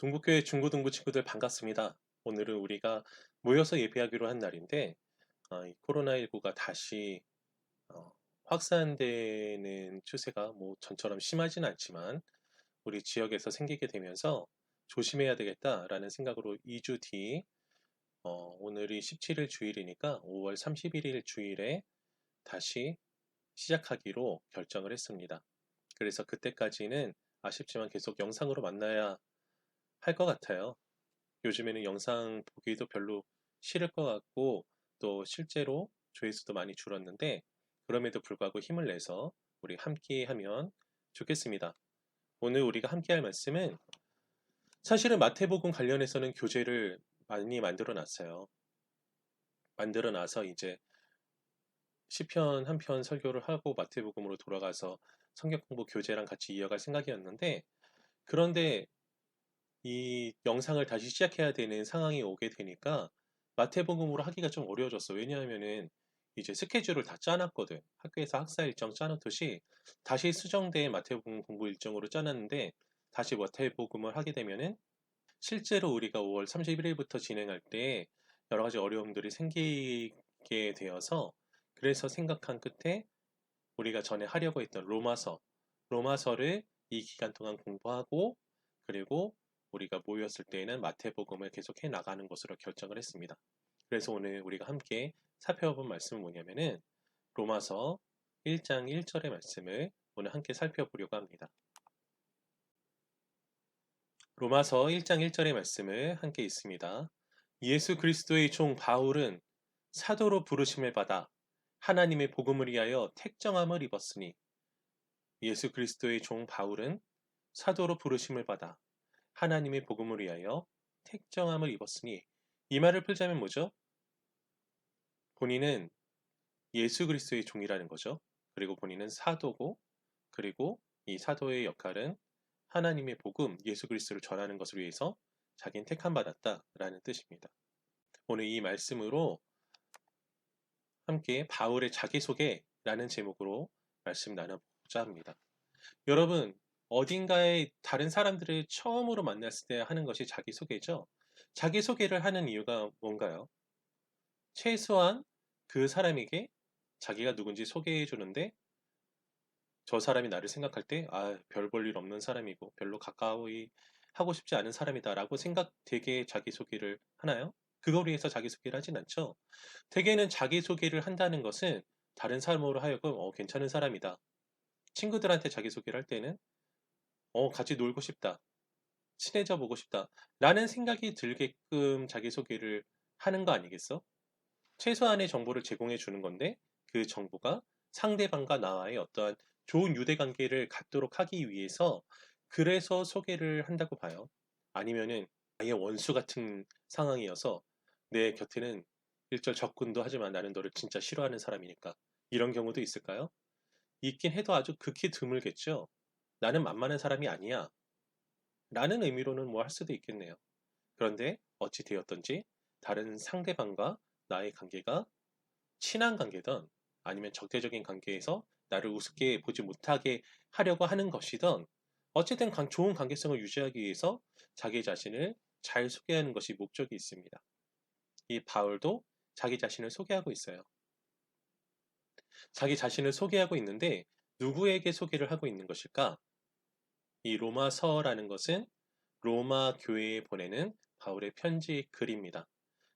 동북교회 중고등부 친구들 반갑습니다. 오늘은 우리가 모여서 예배하기로 한 날인데 아, 이 코로나19가 다시 어, 확산되는 추세가 뭐 전처럼 심하진 않지만 우리 지역에서 생기게 되면서 조심해야 되겠다라는 생각으로 2주 뒤 어, 오늘이 17일 주일이니까 5월 31일 주일에 다시 시작하기로 결정을 했습니다. 그래서 그때까지는 아쉽지만 계속 영상으로 만나야 할 것 같아요. 요즘에는 영상 보기도 별로 싫을 것 같고 또 실제로 조회수도 많이 줄었는데 그럼에도 불구하고 힘을 내서 우리 함께 하면 좋겠습니다. 오늘 우리가 함께 할 말씀은 사실은 마태복음 관련해서는 교재를 많이 만들어 놨어요. 만들어 놔서 이제 시편 한 편 설교를 하고 마태복음으로 돌아가서 성경 공부 교재랑 같이 이어갈 생각이었는데 그런데 이 영상을 다시 시작해야 되는 상황이 오게 되니까 마태복음으로 하기가 좀 어려워졌어. 왜냐하면은 이제 스케줄을 다 짜놨거든. 학교에서 학사 일정 짜놓듯이 다시 수정된 마태복음 공부 일정으로 짜놨는데 다시 마태복음을 하게 되면은 실제로 우리가 5월 31일부터 진행할 때 여러 가지 어려움들이 생기게 되어서 그래서 생각한 끝에 우리가 전에 하려고 했던 로마서, 로마서를 이 기간 동안 공부하고 그리고 우리가 모였을 때에는 마태복음을 계속해 나가는 것으로 결정을 했습니다. 그래서 오늘 우리가 함께 살펴본 말씀은 뭐냐면은 로마서 1장 1절의 말씀을 오늘 함께 살펴보려고 합니다. 로마서 1장 1절의 말씀을 함께 있습니다. 예수 그리스도의 종 바울은 사도로 부르심을 받아 하나님의 복음을 위하여 택정함을 입었으니 예수 그리스도의 종 바울은 사도로 부르심을 받아 하나님의 복음을 위하여 택정함을 입었으니 이 말을 풀자면 뭐죠? 본인은 예수 그리스도의 종이라는 거죠. 그리고 본인은 사도고 그리고 이 사도의 역할은 하나님의 복음 예수 그리스도를 전하는 것을 위해서 자기는 택함 받았다라는 뜻입니다. 오늘 이 말씀으로 함께 바울의 자기소개라는 제목으로 말씀 나눠보자 합니다. 여러분 어딘가에 다른 사람들을 처음으로 만났을 때 하는 것이 자기소개죠. 자기소개를 하는 이유가 뭔가요? 최소한 그 사람에게 자기가 누군지 소개해 주는데 저 사람이 나를 생각할 때, 아, 별 볼 일 없는 사람이고 별로 가까이 하고 싶지 않은 사람이다라고 생각되게 자기소개를 하나요? 그걸 위해서 자기소개를 하진 않죠. 대개는 자기소개를 한다는 것은 다른 사람으로 하여금 어, 괜찮은 사람이다. 친구들한테 자기소개를 할 때는 어, 같이 놀고 싶다. 친해져 보고 싶다. 라는 생각이 들게끔 자기소개를 하는 거 아니겠어? 최소한의 정보를 제공해 주는 건데 그 정보가 상대방과 나와의 어떠한 좋은 유대 관계를 갖도록 하기 위해서 그래서 소개를 한다고 봐요. 아니면은 아예 원수 같은 상황이어서 내 곁에는 일절 적군도 하지만 나는 너를 진짜 싫어하는 사람이니까 이런 경우도 있을까요? 있긴 해도 아주 극히 드물겠죠. 나는 만만한 사람이 아니야. 라는 의미로는 뭐 할 수도 있겠네요. 그런데 어찌 되었던지 다른 상대방과 나의 관계가 친한 관계든 아니면 적대적인 관계에서 나를 우습게 보지 못하게 하려고 하는 것이든 어쨌든 좋은 관계성을 유지하기 위해서 자기 자신을 잘 소개하는 것이 목적이 있습니다. 이 바울도 자기 자신을 소개하고 있어요. 자기 자신을 소개하고 있는데 누구에게 소개를 하고 있는 것일까? 이 로마서라는 것은 로마 교회에 보내는 바울의 편지 글입니다.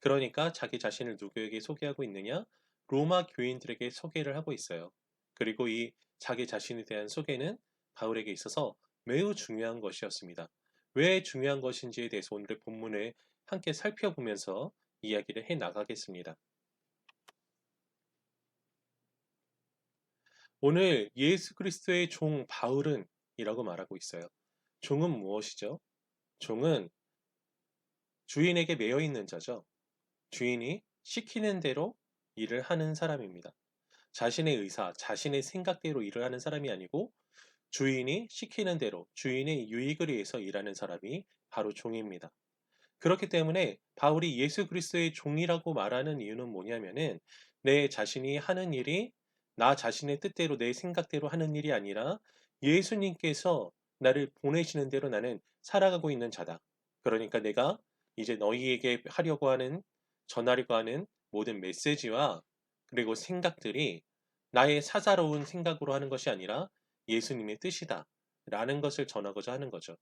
그러니까 자기 자신을 누구에게 소개하고 있느냐? 로마 교인들에게 소개를 하고 있어요. 그리고 이 자기 자신에 대한 소개는 바울에게 있어서 매우 중요한 것이었습니다. 왜 중요한 것인지에 대해서 오늘의 본문을 함께 살펴보면서 이야기를 해 나가겠습니다. 오늘 예수 그리스도의 종 바울은 이라고 말하고 있어요. 종은 무엇이죠? 종은 주인에게 매여 있는 자죠. 주인이 시키는 대로 일을 하는 사람입니다. 자신의 의사, 자신의 생각대로 일을 하는 사람이 아니고 주인이 시키는 대로 주인의 유익을 위해서 일하는 사람이 바로 종입니다. 그렇기 때문에 바울이 예수 그리스도의 종이라고 말하는 이유는 뭐냐면은 내 자신이 하는 일이 나 자신의 뜻대로 내 생각대로 하는 일이 아니라 예수님께서 나를 보내시는 대로 나는 살아가고 있는 자다. 그러니까 내가 이제 너희에게 하려고 하는 전하려고 하는 모든 메시지와 그리고 생각들이 나의 사사로운 생각으로 하는 것이 아니라 예수님의 뜻이다. 라는 것을 전하고자 하는 거죠.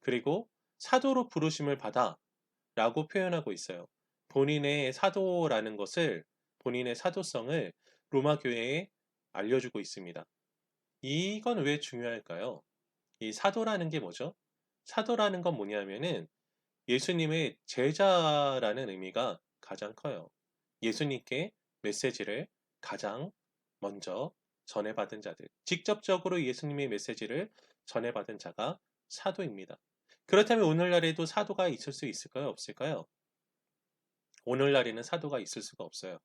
그리고 사도로 부르심을 받아 라고 표현하고 있어요. 본인의 사도라는 것을, 본인의 사도성을 로마 교회에 알려주고 있습니다. 이건 왜 중요할까요? 이 사도라는 게 뭐죠? 사도라는 건 뭐냐면은 예수님의 제자라는 의미가 가장 커요. 예수님께 메시지를 가장 먼저 전해받은 자들, 직접적으로 예수님의 메시지를 전해받은 자가 사도입니다. 그렇다면 오늘날에도 사도가 있을 수 있을까요? 없을까요? 오늘날에는 사도가 있을 수가 없어요.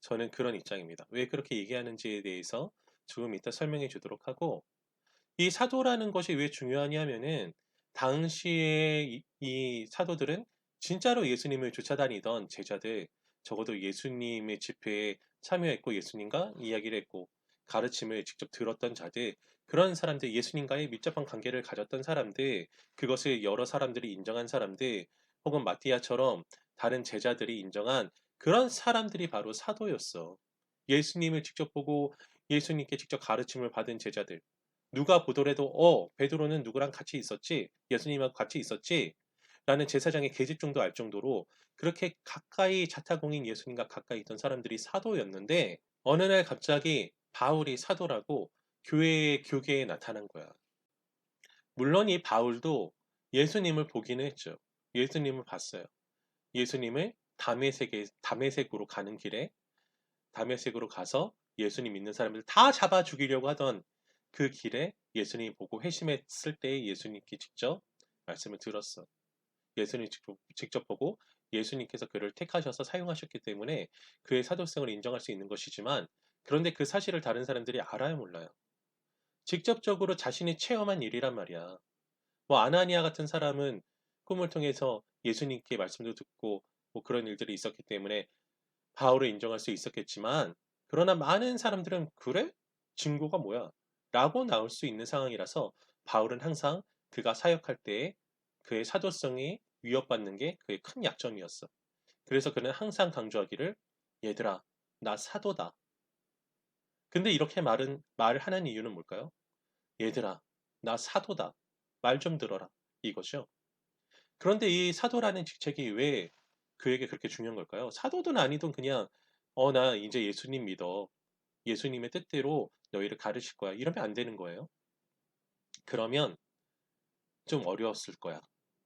저는 그런 입장입니다. 왜 그렇게 얘기하는지에 대해서 조금 이따 설명해 주도록 하고, 이 사도라는 것이 왜 중요하냐면은, 당시에 이, 이 사도들은 진짜로 예수님을 쫓아다니던 제자들, 적어도 예수님의 집회에 참여했고 예수님과 이야기를 했고 가르침을 직접 들었던 자들, 그런 사람들, 예수님과의 밀접한 관계를 가졌던 사람들, 그것을 여러 사람들이 인정한 사람들, 혹은 마티아처럼 다른 제자들이 인정한 그런 사람들이 바로 사도였어. 예수님을 직접 보고 예수님께 직접 가르침을 받은 제자들. 누가 보더라도 어 베드로는 누구랑 같이 있었지 예수님하고 같이 있었지 라는 제사장의 계집 정도 알 정도로 그렇게 가까이 자타공인 예수님과 가까이 있던 사람들이 사도였는데 어느 날 갑자기 바울이 사도라고 교회의 교계에 나타난 거야. 물론 이 바울도 예수님을 보기는 했죠. 예수님을 봤어요. 예수님을 담에색에 담에색으로 가는 길에 담에색으로 가서 예수님 믿는 사람들 다 잡아 죽이려고 하던 그 길에 예수님 보고 회심했을 때 예수님께 직접 말씀을 들었어. 예수님 직접, 직접 보고 예수님께서 그를 택하셔서 사용하셨기 때문에 그의 사도성을 인정할 수 있는 것이지만 그런데 그 사실을 다른 사람들이 알아요 몰라요. 직접적으로 자신이 체험한 일이란 말이야. 뭐 아나니아 같은 사람은 꿈을 통해서 예수님께 말씀도 듣고 뭐 그런 일들이 있었기 때문에 바울을 인정할 수 있었겠지만 그러나 많은 사람들은 그래? 증거가 뭐야? 라고 나올 수 있는 상황이라서 바울은 항상 그가 사역할 때에 그의 사도성이 위협받는 게 그의 큰 약점이었어. 그래서 그는 항상 강조하기를 얘들아 나 사도다. 근데 이렇게 말은 말을 하는 이유는 뭘까요? 얘들아 나 사도다. 말 좀 들어라. 이거죠. 그런데 이 사도라는 직책이 왜 그에게 그렇게 중요한 걸까요? 사도든 아니든 그냥 어 나 이제 예수님 믿어. 예수님의 뜻대로 너희를 가르칠 거야. 이러면 안 되는 거예요. 그러면 좀 어려웠을 거야.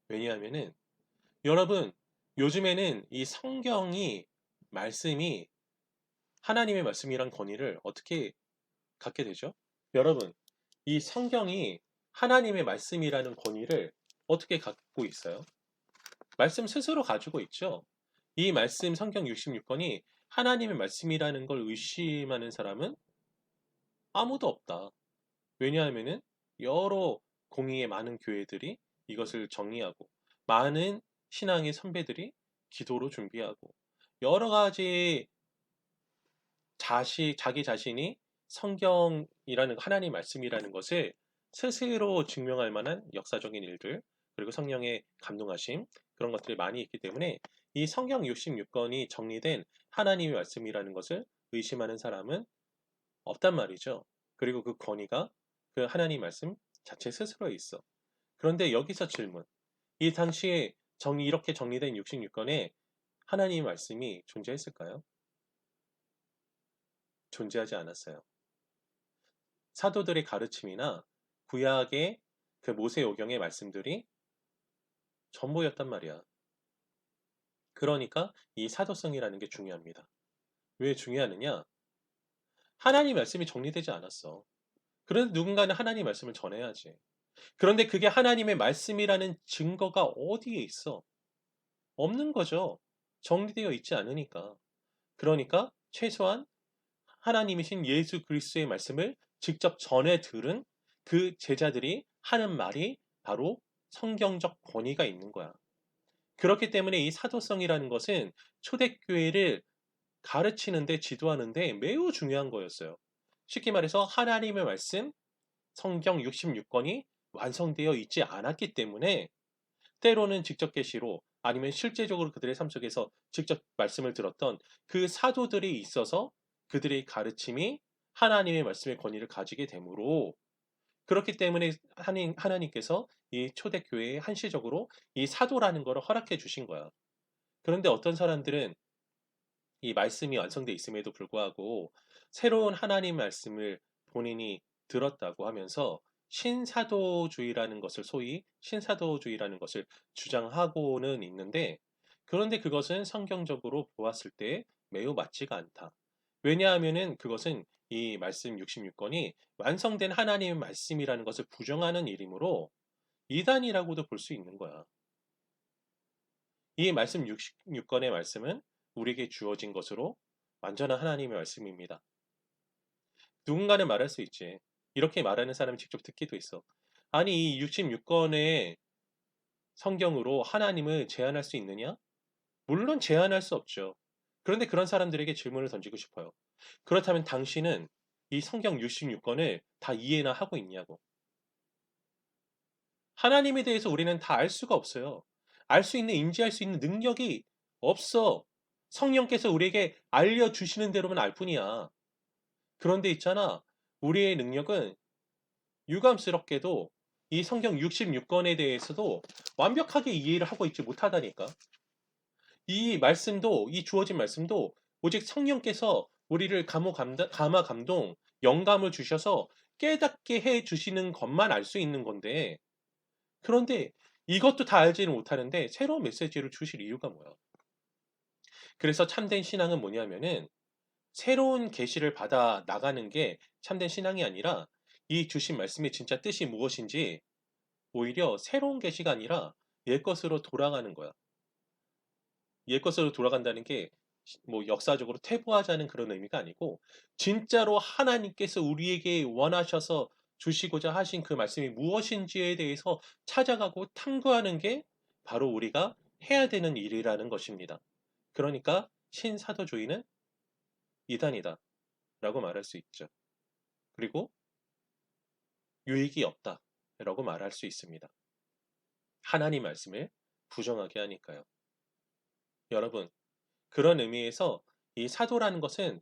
왜냐하면은 여러분 요즘에는 이 성경이 말씀이 하나님의 말씀이란 권위를 어떻게 갖게 되죠? 여러분 이 성경이 하나님의 말씀이라는 권위를 어떻게 갖고 있어요? 말씀 스스로 가지고 있죠. 이 말씀 성경 66권이 하나님의 말씀이라는 걸 의심하는 사람은 아무도 없다. 왜냐하면은 여러 공의의 많은 교회들이 이것을 정리하고 많은 신앙의 선배들이 기도로 준비하고 여러 가지 자시, 자기 자신이 성경이라는 하나님 말씀이라는 것을 스스로 증명할 만한 역사적인 일들 그리고 성령의 감동하심 그런 것들이 많이 있기 때문에 이 성경 66권이 정리된 하나님의 말씀이라는 것을 의심하는 사람은 없단 말이죠. 그리고 그 권위가 그 하나님 말씀 자체 스스로에 있어. 그런데 여기서 질문. 이 당시에 정리, 이렇게 정리된 66권에 하나님의 말씀이 존재했을까요? 존재하지 않았어요. 사도들의 가르침이나 구약의 그 모세 오경의 말씀들이 전부였단 말이야. 그러니까 이 사도성이라는 게 중요합니다. 왜 중요하느냐? 하나님 말씀이 정리되지 않았어. 그런데 누군가는 하나님 말씀을 전해야지. 그런데 그게 하나님의 말씀이라는 증거가 어디에 있어? 없는 거죠. 정리되어 있지 않으니까. 그러니까 최소한 하나님이신 예수 그리스도의 말씀을 직접 전해 들은 그 제자들이 하는 말이 바로 성경적 권위가 있는 거야. 그렇기 때문에 이 사도성이라는 것은 초대교회를 가르치는데 지도하는데 매우 중요한 거였어요. 쉽게 말해서 하나님의 말씀, 성경 66권이 완성되어 있지 않았기 때문에 때로는 직접 계시로 아니면 실제적으로 그들의 삶 속에서 직접 말씀을 들었던 그 사도들이 있어서 그들의 가르침이 하나님의 말씀의 권위를 가지게 되므로 그렇기 때문에 하나님, 하나님께서 이 초대교회에 한시적으로 이 사도라는 것을 허락해 주신 거야. 그런데 어떤 사람들은 이 말씀이 완성돼 있음에도 불구하고 새로운 하나님 말씀을 본인이 들었다고 하면서 신사도주의라는 것을 소위 신사도주의라는 것을 주장하고는 있는데 그런데 그것은 성경적으로 보았을 때 매우 맞지가 않다. 왜냐하면은 그것은 이 말씀 66권이 완성된 하나님의 말씀이라는 것을 부정하는 일이므로 이단이라고도 볼 수 있는 거야. 이 말씀 66권의 말씀은 우리에게 주어진 것으로 완전한 하나님의 말씀입니다. 누군가는 말할 수 있지. 이렇게 말하는 사람이 직접 듣기도 있어. 아니, 이 66권의 성경으로 하나님을 제한할 수 있느냐? 물론 제한할 수 없죠. 그런데 그런 사람들에게 질문을 던지고 싶어요. 그렇다면 당신은 이 성경 66권을 다 이해나 하고 있냐고. 하나님에 대해서 우리는 다 알 수가 없어요. 알 수 있는, 인지할 수 있는 능력이 없어. 성령께서 우리에게 알려주시는 대로만 알 뿐이야. 그런데 있잖아. 우리의 능력은 유감스럽게도 이 성경 66권에 대해서도 완벽하게 이해를 하고 있지 못하다니까. 이 말씀도, 이 주어진 말씀도 오직 성령께서 우리를 감호 감다, 감화 감동, 영감을 주셔서 깨닫게 해 주시는 것만 알 수 있는 건데, 그런데 이것도 다 알지는 못하는데 새로운 메시지를 주실 이유가 뭐야? 그래서 참된 신앙은 뭐냐면은 새로운 계시를 받아 나가는 게 참된 신앙이 아니라 이 주신 말씀의 진짜 뜻이 무엇인지 오히려 새로운 계시가 아니라 옛 것으로 돌아가는 거야. 옛 것으로 돌아간다는 게 뭐 역사적으로 퇴보하자는 그런 의미가 아니고 진짜로 하나님께서 우리에게 원하셔서 주시고자 하신 그 말씀이 무엇인지에 대해서 찾아가고 탐구하는 게 바로 우리가 해야 되는 일이라는 것입니다. 그러니까 신사도주의는 이단이다 라고 말할 수 있죠. 그리고 유익이 없다 라고 말할 수 있습니다. 하나님 말씀을 부정하게 하니까요. 여러분, 그런 의미에서 이 사도라는 것은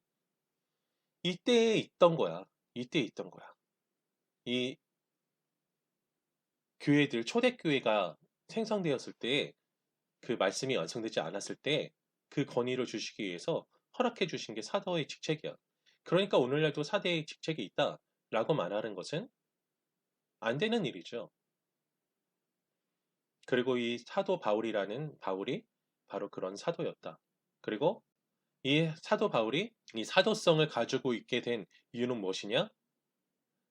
이때에 있던 거야. 이때에 있던 거야. 이 교회들, 초대교회가 생성되었을 때 그 말씀이 완성되지 않았을 때 그 권위를 주시기 위해서 허락해 주신 게 사도의 직책이야. 그러니까 오늘날도 사대의 직책이 있다 라고 말하는 것은 안 되는 일이죠. 그리고 이 사도 바울이라는 바울이 바로 그런 사도였다. 그리고 이 사도 바울이 이 사도성을 가지고 있게 된 이유는 무엇이냐?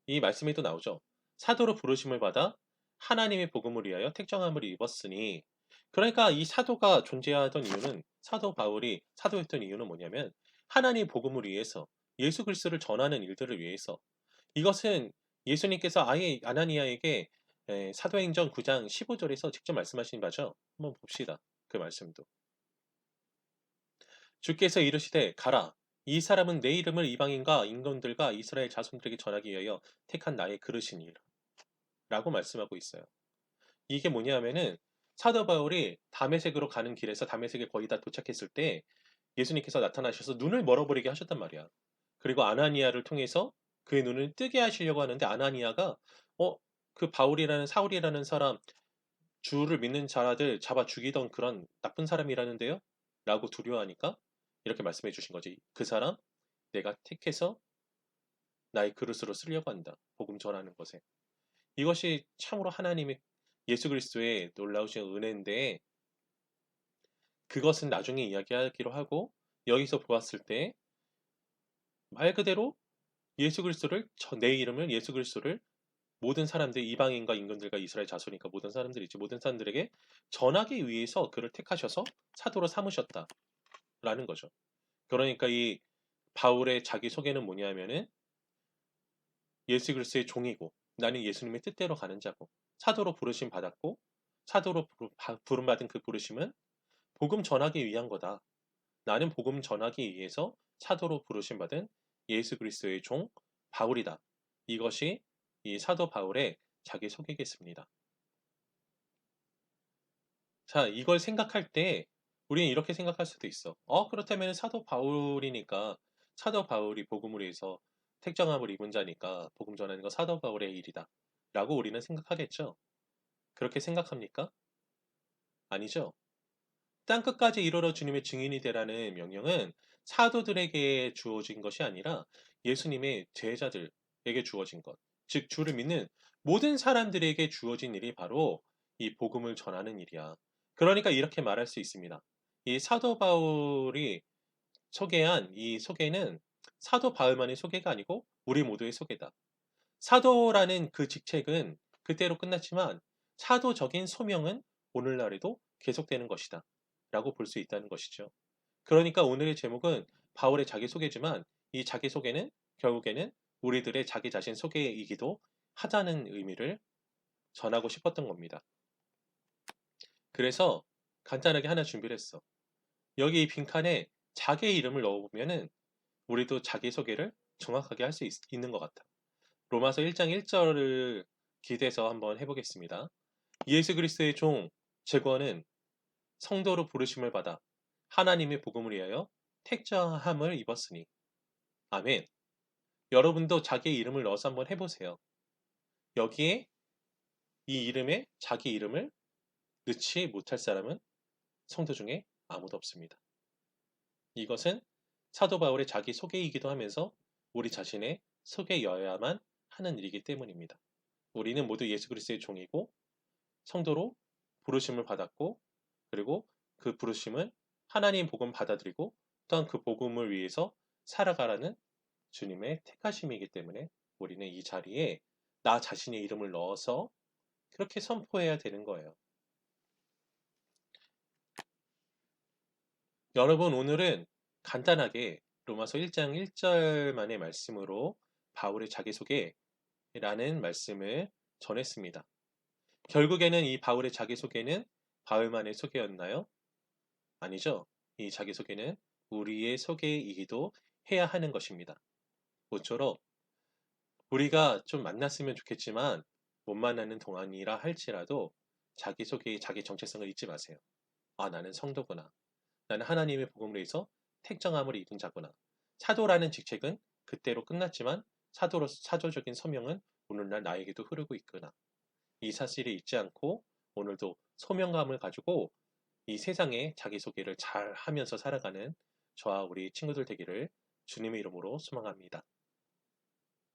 이 말씀에도 나오죠. 사도로 부르심을 받아 하나님의 복음을 위하여 택정함을 입었으니 그러니까 이 사도가 존재하던 이유는 사도 바울이 사도했던 이유는 뭐냐면 하나님 복음을 위해서 예수 그리스도를 전하는 일들을 위해서 이것은 예수님께서 아예 아나니아에게 사도행전 9장 15절에서 직접 말씀하신 바죠. 한번 봅시다. 그 말씀도. 주께서 이르시되 가라 이 사람은 내 이름을 이방인과 인건들과 이스라엘 자손들에게 전하기 위하여 택한 나의 그릇이니라 라고 말씀하고 있어요. 이게 뭐냐면은 사도 바울이 다메섹으로 가는 길에서 다메섹에 거의 다 도착했을 때 예수님께서 나타나셔서 눈을 멀어버리게 하셨단 말이야. 그리고 아나니아를 통해서 그의 눈을 뜨게 하시려고 하는데 아나니아가 어 그 바울이라는 사울이라는 사람 주를 믿는 자라들 잡아 죽이던 그런 나쁜 사람이라는데요? 라고 두려워하니까 이렇게 말씀해 주신 거지. 그 사람 내가 택해서 나의 그릇으로 쓰려고 한다. 복음 전하는 것에. 이것이 참으로 하나님의 예수 그리스도의 놀라우신 은혜인데 그것은 나중에 이야기하기로 하고 여기서 보았을 때 말 그대로 예수 그리스도를 내 이름을 예수 그리스도를 모든 사람들 이방인과 인간들과 이스라엘 자손이니까 모든 사람들이지 모든 사람들에게 전하기 위해서 그를 택하셔서 사도로 삼으셨다 라는 거죠. 그러니까 이 바울의 자기 소개는 뭐냐면은 예수 그리스도의 종이고 나는 예수님의 뜻대로 가는 자고 사도로 부르심 받았고 사도로 부름 받은 그 부르심은 복음 전하기 위한 거다. 나는 복음 전하기 위해서 사도로 부르심 받은 예수 그리스도의 종 바울이다. 이것이 이 사도 바울의 자기 소개겠습니다. 자, 이걸 생각할 때 우리는 이렇게 생각할 수도 있어. 어, 그렇다면 사도 바울이니까 사도 바울이 복음을 위해서 택정함을 입은 자니까 복음 전하는 건 사도 바울의 일이다. 라고 우리는 생각하겠죠. 그렇게 생각합니까? 아니죠. 땅 끝까지 이르러 주님의 증인이 되라는 명령은 사도들에게 주어진 것이 아니라 예수님의 제자들에게 주어진 것. 즉, 주를 믿는 모든 사람들에게 주어진 일이 바로 이 복음을 전하는 일이야. 그러니까 이렇게 말할 수 있습니다. 이 사도 바울이 소개한 이 소개는 사도 바울만의 소개가 아니고 우리 모두의 소개다. 사도라는 그 직책은 그때로 끝났지만 사도적인 소명은 오늘날에도 계속되는 것이다. 라고 볼 수 있다는 것이죠. 그러니까 오늘의 제목은 바울의 자기소개지만 이 자기소개는 결국에는 우리들의 자기 자신 소개이기도 하다는 의미를 전하고 싶었던 겁니다. 그래서 간단하게 하나 준비를 했어. 여기 이 빈칸에 자기의 이름을 넣어보면은 우리도 자기소개를 정확하게 할 수 있는 것 같아. 로마서 1장 1절을 기대서 한번 해보겠습니다. 예수 그리스도의 종 제거는 성도로 부르심을 받아 하나님의 복음을 위하여 택정함을 입었으니 아멘. 여러분도 자기의 이름을 넣어서 한번 해보세요. 여기에 이 이름에 자기 이름을 넣지 못할 사람은 성도 중에 아무도 없습니다. 이것은 사도 바울의 자기 소개이기도 하면서 우리 자신의 소개여야만 하는 일이기 때문입니다. 우리는 모두 예수 그리스도의 종이고 성도로 부르심을 받았고 그리고 그 부르심은 하나님 복음 받아들이고 또한 그 복음을 위해서 살아가라는 주님의 택하심이기 때문에 우리는 이 자리에 나 자신의 이름을 넣어서 그렇게 선포해야 되는 거예요. 여러분 오늘은 간단하게 로마서 1장 1절만의 말씀으로 바울의 자기소개라는 말씀을 전했습니다. 결국에는 이 바울의 자기소개는 바울만의 소개였나요? 아니죠. 이 자기소개는 우리의 소개이기도 해야 하는 것입니다. 모쪼록 우리가 좀 만났으면 좋겠지만 못 만나는 동안이라 할지라도 자기소개의 자기 정체성을 잊지 마세요. 아, 나는 성도구나. 나는 하나님의 복음을 위해서 택정함을 입은 자구나. 사도라는 직책은 그때로 끝났지만 사도로 사조적인 서명은 오늘날 나에게도 흐르고 있구나. 이 사실을 잊지 않고 오늘도 소명감을 가지고 이 세상에 자기소개를 잘 하면서 살아가는 저와 우리 친구들 되기를 주님의 이름으로 소망합니다.